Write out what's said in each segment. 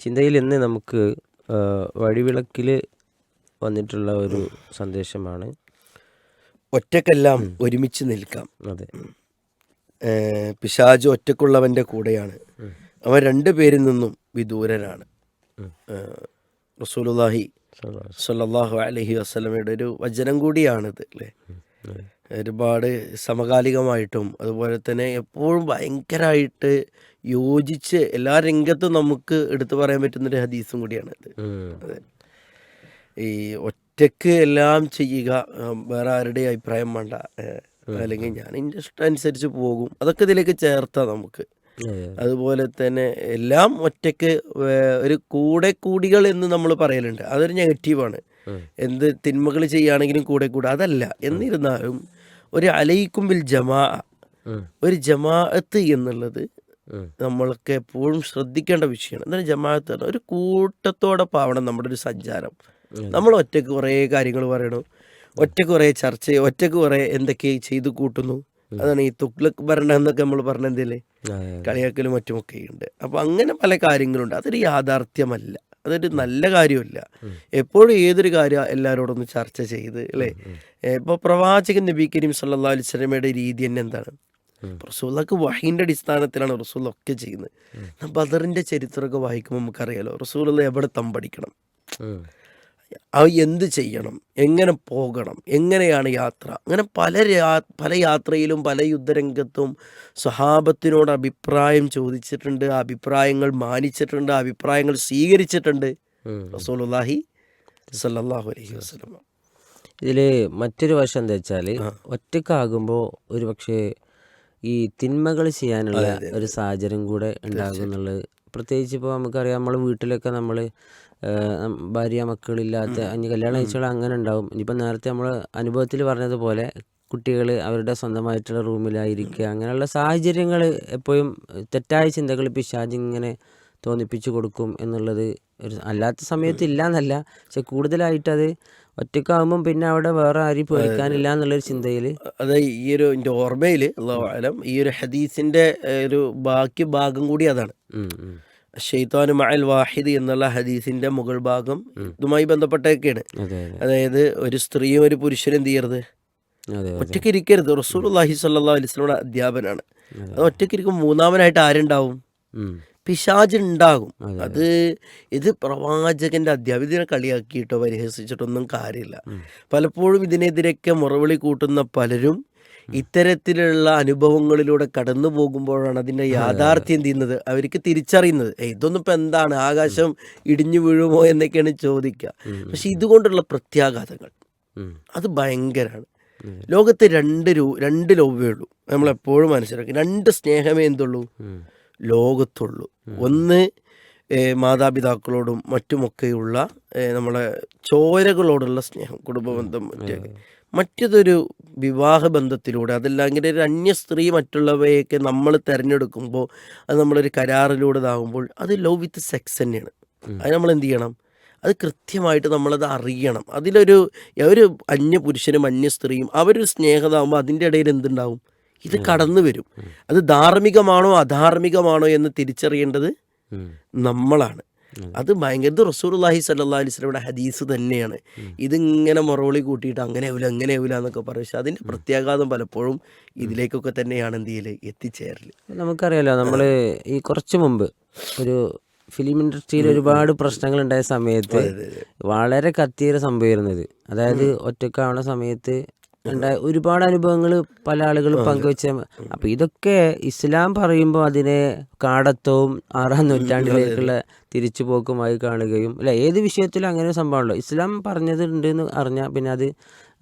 ചിന്തയിൽ ഇന്ന് നമുക്ക് വഴിവിളക്കിൽ വന്നിട്ടുള്ള ഒരു സന്ദേശമാണ്. ഒറ്റക്കെല്ലാം ഒരുമിച്ച് നിൽക്കാം. അതെ. പിശാജ് ഒറ്റക്കുള്ളവന്റെ കൂടെയാണ്. അവൻ രണ്ടു പേരിൽ നിന്നും വിദൂരനാണ്. റസൂലുള്ളാഹി സ്വല്ലല്ലാഹു അലൈഹി വസല്ലമയുടെ ഒരു വചനം കൂടിയാണിത് അല്ലേ. ഒരുപാട് സമകാലികമായിട്ടും അതുപോലെ തന്നെ എപ്പോഴും ഭയങ്കരമായിട്ട് യോജിച്ച് എല്ലാ രംഗത്തും നമുക്ക് എടുത്തു പറയാൻ പറ്റുന്നൊരു ഹദീസും കൂടിയാണ് ഇത്. അതെ. ഈ ഒറ്റയ്ക്ക് എല്ലാം ചെയ്യുക വേറെ ആരുടെയും അഭിപ്രായം വേണ്ട അല്ലെങ്കിൽ ഞാൻ എന്റെ ഇഷ്ടം അനുസരിച്ച് പോകും. അതൊക്കെ ഇതിലേക്ക് ചേർത്താം നമുക്ക്. അതുപോലെ തന്നെ എല്ലാം ഒറ്റയ്ക്ക് ഒരു കൂടെ കൂടികൾ എന്ന് നമ്മൾ പറയലുണ്ട്. അതൊരു നെഗറ്റീവാണ്. എന്ത് തിന്മകൾ ചെയ്യുകയാണെങ്കിലും കൂടെ കൂടെ. അതല്ല. എന്നിരുന്നാലും ഒരു അലയിക്കുമ്പിൽ ജമാ. ഉം. ഒരു ജമാഅത്ത് എന്നുള്ളത് നമ്മൾക്ക് നമ്മളൊക്കെ എപ്പോഴും ശ്രദ്ധിക്കേണ്ട വിഷയമാണ്. എന്താണ് ജമാഅത്ത് പറഞ്ഞാൽ ഒരു കൂട്ടത്തോടെ പാവണം നമ്മുടെ ഒരു സഞ്ചാരം. നമ്മൾ ഒറ്റയ്ക്ക് കുറേ കാര്യങ്ങൾ പറയണു. ഒറ്റയ്ക്ക് കുറേ ചർച്ച ഒറ്റയ്ക്ക് കുറേ എന്തൊക്കെ ചെയ്ത് കൂട്ടുന്നു. അതാണ് ഈ തുക്ലക് ഭരണം എന്നൊക്കെ നമ്മൾ പറഞ്ഞ എന്തേലേ അതെ. കളിയാക്കലും മറ്റുമൊക്കെ ഉണ്ട് അപ്പോൾ അങ്ങനെ പല കാര്യങ്ങളുണ്ട്. അതൊരു യാഥാർത്ഥ്യമല്ല. അതൊരു നല്ല കാര്യമല്ല. എപ്പോഴും ഏതൊരു കാര്യം എല്ലാവരോടൊന്ന് ചർച്ച ചെയ്ത് അല്ലേ? ഇപ്പോൾ പ്രവാചകൻ നബി കരീം സല്ലാ അലിസ്ലമയുടെ രീതി തന്നെ എന്താണ്? ഉം. റസൂല്ലക്ക് വഹീന്റെ അടിസ്ഥാനത്തിലാണ് റസൂൽ ഒക്കെ ചെയ്യുന്നത് ബദറിന്റെ ചരിത്രമൊക്കെ വായിക്കുമ്പോൾ നമുക്കറിയാലോ റസൂലുള്ള എവിടെ തമ്പടിക്കണം? എന്ത് ചെയ്യണം? എങ്ങനെ പോകണം? എങ്ങനെയാണ് യാത്ര? അങ്ങനെ പല പല യാത്രയിലും പല യുദ്ധരംഗത്തും സ്വഹാബത്തിനോട് അഭിപ്രായം ചോദിച്ചിട്ടുണ്ട് അഭിപ്രായങ്ങൾ മാനിച്ചിട്ടുണ്ട് അഭിപ്രായങ്ങൾ സ്വീകരിച്ചിട്ടുണ്ട്. റസൂലുല്ലാഹി സല്ലല്ലാഹു അലൈഹി വസല്ലം. ഇതിൽ മറ്റൊരു വശം എന്താ വെച്ചാൽ ഒറ്റക്കാകുമ്പോൾ ഒരു പക്ഷേ ഈ തിന്മകൾ ചെയ്യാനുള്ള ഒരു സാഹചര്യം കൂടെ ഉണ്ടാകും എന്നുള്ളത് പ്രത്യേകിച്ച് ഇപ്പോൾ നമുക്കറിയാം നമ്മൾ വീട്ടിലൊക്കെ നമ്മൾ ഭാര്യ മക്കളില്ലാത്ത അഞ്ഞ് കല്യാണം കഴിച്ചാൽ അങ്ങനെ ഉണ്ടാവും. ഇനിയിപ്പോൾ നേരത്തെ നമ്മൾ അനുഭവത്തിൽ പറഞ്ഞതുപോലെ കുട്ടികൾ അവരുടെ സ്വന്തമായിട്ടുള്ള റൂമിലായിരിക്കുക അങ്ങനെയുള്ള സാഹചര്യങ്ങൾ എപ്പോഴും തെറ്റായ ചിന്തകൾ പിശാജ് ഇങ്ങനെ തോന്നിപ്പിച്ചു കൊടുക്കും എന്നുള്ളത് ഒരു അല്ലാത്ത സമയത്ത് ഇല്ല എന്നല്ല പക്ഷെ കൂടുതലായിട്ടത് അത് ഒറ്റക്കാകുമ്പം പിന്നെ അവിടെ വേറെ ആരും പേടിക്കാനില്ല എന്നുള്ളൊരു ചിന്തയിൽ അത് ഈ ഒരു എന്റെ ഓർമ്മയിൽ ഉള്ളവാലം ഈ ഒരു ഹദീസിന്റെ ഒരു ബാക്കി ഭാഗം കൂടി അതാണ്. ഷെയ്ത്താനു മഅൽ വാഹിദ് എന്നുള്ള ഹദീസിന്റെ മുകൾ ഭാഗം ഇതുമായി ബന്ധപ്പെട്ടൊക്കെയാണ് അതെ അതെ. അതായത് ഒരു സ്ത്രീയും ഒരു പുരുഷനും എന്ത് ചെയ്യരുത്? ഒറ്റയ്ക്ക് ഇരിക്കരുത് റസൂൽ അള്ളാഹി സല്ലാ അലിസ്ലോടെ അധ്യാപനാണ്. അത് ഒറ്റയ്ക്ക് ഇരിക്കുമ്പോൾ മൂന്നാമനായിട്ട് ആരുണ്ടാവും? ഉണ്ടാകും അതെ, ഇത് പ്രവാചകന്റെ അധ്യാപനം ഇതിനെ കളിയാക്കിയിട്ടോ പരിഹസിച്ചിട്ടൊന്നും കാര്യമില്ല. പലപ്പോഴും ഇതിനെതിരെയൊക്കെ മുറവിളി കൂട്ടുന്ന പലരും ഇത്തരത്തിലുള്ള അനുഭവങ്ങളിലൂടെ കടന്നു പോകുമ്പോഴാണ് അതിന്റെ യാഥാർത്ഥ്യം എന്ത് ചെയ്യുന്നത്? അവർക്ക് തിരിച്ചറിയുന്നത്. ഇതൊന്നും ഇപ്പൊ എന്താണ്? ആകാശം ഇടിഞ്ഞു വീഴുമോ എന്നൊക്കെയാണ് ചോദിക്കുക പക്ഷെ ഇതുകൊണ്ടുള്ള പ്രത്യാഘാതങ്ങൾ. അത് ഭയങ്കരമാണ് ലോകത്ത് രണ്ട് രൂ രണ്ട് ലോവേ ഉള്ളൂ. നമ്മളെപ്പോഴും മനസ്സിലാക്കി. രണ്ട് സ്നേഹമേ എന്തുള്ളൂ. ലോകത്തുള്ളൂ. ഒന്ന് മാതാപിതാക്കളോടും മറ്റുമൊക്കെയുള്ള നമ്മളെ ചോരകളോടുള്ള സ്നേഹം കുടുംബബന്ധം മറ്റൊക്കെ. മറ്റതൊരു വിവാഹ ബന്ധത്തിലൂടെ അതല്ലെങ്കിൽ ഒരു അന്യ സ്ത്രീ മറ്റുള്ളവയൊക്കെ നമ്മൾ തിരഞ്ഞെടുക്കുമ്പോൾ അത് നമ്മളൊരു കരാറിലൂടെ ഇതാകുമ്പോൾ അത് ലവ് വിത്ത് സെക്സ് തന്നെയാണ്. അത് നമ്മൾ എന്ത് ചെയ്യണം? അത് കൃത്യമായിട്ട് നമ്മളത് അറിയണം. അതിലൊരു ഒരു അന്യ പുരുഷനും അന്യ സ്ത്രീയും അവരൊരു സ്നേഹതാകുമ്പോൾ അതിന്റെ ഇടയിൽ എന്തുണ്ടാവും? ഇത് കടന്നു വരും അത് ധാർമ്മികമാണോ അധാർമികമാണോ എന്ന് തിരിച്ചറിയേണ്ടത് നമ്മളാണ്. അത് ഭയങ്കര ഇത് റസൂർലാഹി സല്ലാ ഹദീസ് തന്നെയാണ്. ഇതിങ്ങനെ മുറവിളി കൂട്ടിയിട്ട് അങ്ങനെ ആവില്ല അങ്ങനെ ആവില്ല എന്നൊക്കെ പറയും. പക്ഷെ അതിന്റെ പ്രത്യാഘാതം പലപ്പോഴും ഇതിലേക്കൊക്കെ തന്നെയാണ് എന്ത് ചെയ്യൽ? എത്തിച്ചേരൽ. നമുക്കറിയാലോ നമ്മൾ ഈ കുറച്ച് മുമ്പ് ഒരു ഫിലിം ഇൻഡസ്ട്രിയിൽ ഒരുപാട് പ്രശ്നങ്ങൾ ഉണ്ടായ സമയത്ത് വളരെ കത്തിയൊരു സംഭവമായിരുന്നത് അതായത് ഒറ്റക്കാവുന്ന സമയത്ത് ഉണ്ടായ ഒരുപാട് അനുഭവങ്ങൾ പല ആളുകളും പങ്കുവെച്ച അപ്പൊ ഇതൊക്കെ ഇസ്ലാം പറയുമ്പോൾ അതിനെ കാടത്തവും ആറാം നൂറ്റാണ്ടിലേക്കുള്ള തിരിച്ചുപോക്കുമായി കാണുകയും അല്ല? ഏത് വിഷയത്തിലും അങ്ങനെ ഒരു സംഭവമുള്ളൂ ഇസ്ലാം പറഞ്ഞത് ഉണ്ടെന്ന് അറിഞ്ഞാൽ പിന്നെ അത്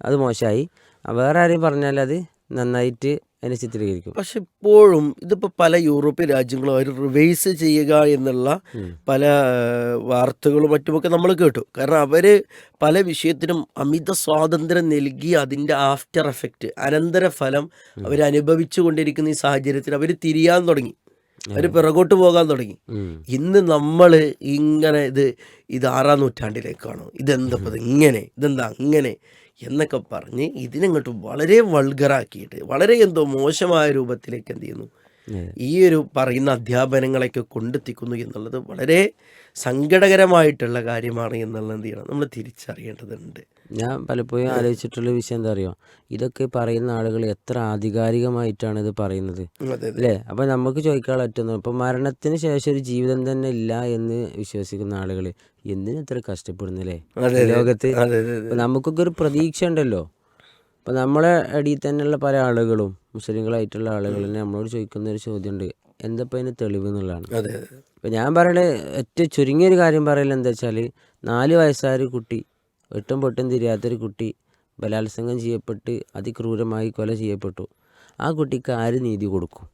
അത് മോശമായി വേറെ ആരെയും പറഞ്ഞാൽ അത് നന്നായിട്ട് അതിനെ ചിത്രീകരിക്കും. പക്ഷെ ഇപ്പോഴും ഇതിപ്പോൾ പല യൂറോപ്യൻ രാജ്യങ്ങളും അവർ റിവേഴ്സ് ചെയ്യുക എന്നുള്ള പല വാർത്തകളും മറ്റുമൊക്കെ നമ്മൾ കേട്ടു. കാരണം അവർ പല വിഷയത്തിനും അമിത സ്വാതന്ത്ര്യം നൽകി അതിന്റെ ആഫ്റ്റർ എഫക്റ്റ് അനന്തരഫലം അവർ അനുഭവിച്ചു കൊണ്ടിരിക്കുന്ന ഈ സാഹചര്യത്തിൽ അവർ തിരിയാൻ തുടങ്ങി. അവർ പിറകോട്ട് പോകാൻ തുടങ്ങി. ഇന്ന് നമ്മൾ ഇങ്ങനെ ഇത് ഇത് ആറാം നൂറ്റാണ്ടിലേക്കാണോ ഇതെന്താ ഇങ്ങനെ ഇതെന്താ അങ്ങനെ എന്നൊക്കെ പറഞ്ഞ് ഇതിനങ്ങോട്ട് വളരെ വൾഗറാക്കിയിട്ട് വളരെ എന്തോ മോശമായ രൂപത്തിലേക്ക് എന്ത് ചെയ്യുന്നു? ഈ ഒരു പറയുന്ന അധ്യാപനങ്ങളെയൊക്കെ കൊണ്ടെത്തിക്കുന്നു എന്നുള്ളത് വളരെ സങ്കടകരമായിട്ടുള്ള കാര്യമാണ് എന്നുള്ളത് എന്ത് ചെയ്യണം നമ്മൾ തിരിച്ചറിയേണ്ടതുണ്ട്. ഞാൻ പലപ്പോഴും ആലോചിച്ചിട്ടുള്ള വിഷയം എന്താ അറിയോ? ഇതൊക്കെ പറയുന്ന ആളുകൾ എത്ര ആധികാരികമായിട്ടാണ് ഇത് പറയുന്നത്. അല്ലേ? അപ്പൊ നമുക്ക് ചോദിക്കാൻ പറ്റുന്നു ഇപ്പൊ മരണത്തിന് ശേഷം ഒരു ജീവിതം തന്നെ ഇല്ല എന്ന് വിശ്വസിക്കുന്ന ആളുകൾ എന്തിനത്ര കഷ്ടപ്പെടുന്നില്ലേ. ലോകത്ത് നമുക്കൊക്കെ ഒരു പ്രതീക്ഷ ഉണ്ടല്ലോ. ഇപ്പൊ നമ്മളെ ഇടയിൽ തന്നെയുള്ള പല ആളുകളും മുസ്ലിങ്ങളായിട്ടുള്ള ആളുകൾ തന്നെ നമ്മളോട് ചോദിക്കുന്ന ഒരു ചോദ്യമുണ്ട്. എന്താ ഇപ്പൊ അതിന് തെളിവ് എന്നുള്ളതാണ്. ഇപ്പം ഞാൻ പറയണ ഏറ്റവും ചുരുങ്ങിയൊരു കാര്യം പറയല എന്താ വെച്ചാൽ നാല് വയസ്സായ ഒരു കുട്ടി വെട്ടും പൊട്ടും തിരിയാത്തൊരു കുട്ടി ബലാത്സംഗം ചെയ്യപ്പെട്ട് അതിക്രൂരമായി കൊല ചെയ്യപ്പെട്ടു. ആ കുട്ടിക്ക് ആര് നീതി കൊടുക്കും.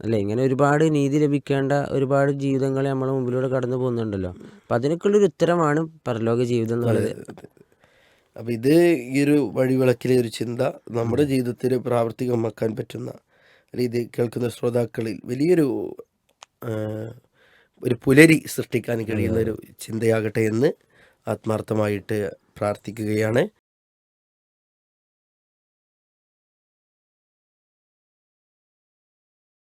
അല്ലേ? ഇങ്ങനെ ഒരുപാട് നീതി ലഭിക്കേണ്ട ഒരുപാട് ജീവിതങ്ങൾ നമ്മളെ മുമ്പിലൂടെ കടന്നു പോകുന്നുണ്ടല്ലോ. അപ്പം അതിനൊക്കെയുള്ളൊരു ഉത്തരമാണ് പരലോക ജീവിതം എന്നുള്ളത്. അപ്പം ഇത് ഈ ഒരു വഴിവിളക്കിലെ ഒരു ചിന്ത നമ്മുടെ ജീവിതത്തിൽ പ്രാവർത്തികമാക്കാൻ പറ്റുന്ന രീതി കേൾക്കുന്ന ശ്രോതാക്കളിൽ വലിയൊരു ഒരു പുലരി സൃഷ്ടിക്കാൻ കഴിയുന്ന ഒരു ചിന്തയാകട്ടെ എന്ന് ആത്മാർത്ഥമായിട്ട് പ്രാർത്ഥിക്കുകയാണ്.